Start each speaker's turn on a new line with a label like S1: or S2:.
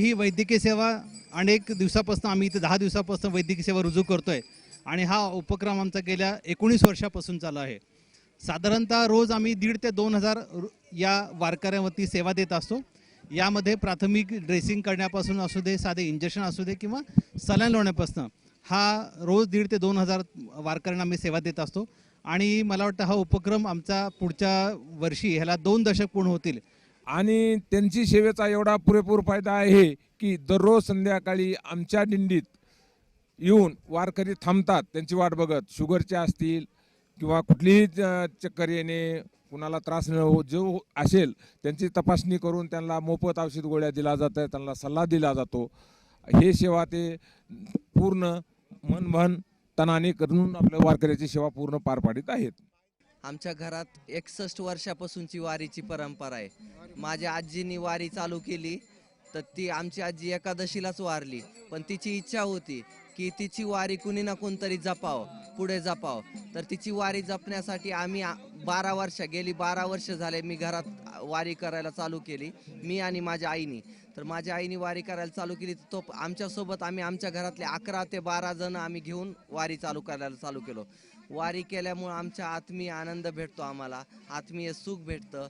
S1: ही वैद्यकीय सेवा अनेक दिवसापासून आम्ही इथे दहा दिवसापासून वैद्यकीय सेवा रुजू करतोय. आणि हा उपक्रम आमचा गेल्या एकोणीस वर्षापासून चालू आहे. साधारणतः रोज आम्ही दीड ते दोन हजार रु- या वारकऱ्यांवरती सेवा देत असतो. यामध्ये प्राथमिक ड्रेसिंग करण्यापासून असू दे साधे इंजेक्शन असू दे किंवा सलाईन लावण्यापासून. हा रोज दीड ते दोन हजार वारकऱ्यांना आम्ही सेवा देत असतो. आणि मला वाटतं हा उपक्रम आमचा पुढच्या वर्षी ह्याला दोन दशक पूर्ण होतील.
S2: आणि त्यांची सेवेचा एवढा पुरेपूर फायदा आहे की दररोज संध्याकाळी आमच्या दिंडीत येऊन वारकरी थांबतात त्यांची वाट बघत. शुगरचे असतील किंवा कुठलीही चक्कर येणे कुणाला त्रास न हो जो असेल त्यांची तपासणी करून त्यांना मोफत औषध गोळ्या दिला जात त्यांना सल्ला दिला जातो. हे सेवा ते पूर्ण मन मन करून आपल्या वारकऱ्याची सेवा पूर्ण पार पाडित आहेत.
S3: आमच्या घरात एकसष्ट वर्षापासूनची वारीची परंपरा आहे. माझ्या आजीनी वारी चालू केली तर ती आमची आजी एकादशीलाच वारली. पण तिची इच्छा होती की तिची वारी कुणी ना कोणतरी जपावं. पुढे जपाव. तर तिची वारी जपण्यासाठी आम्ही बारा वर्ष गेली बारा वर्ष झाले मी घरात वारी करायला चालू केली मी आणि माझ्या आईनी. तर माझ्या आईने वारी करायला चालू केली तो आमच्यासोबत आम्ही आमच्या घरातले अकरा ते बारा जण आम्ही घेऊन वारी चालू करायला चालू केलो. वारी केल्यामुळं आमच्या आत्मीय आनंद भेटतो आम्हाला आत्मीय सुख भेटतं.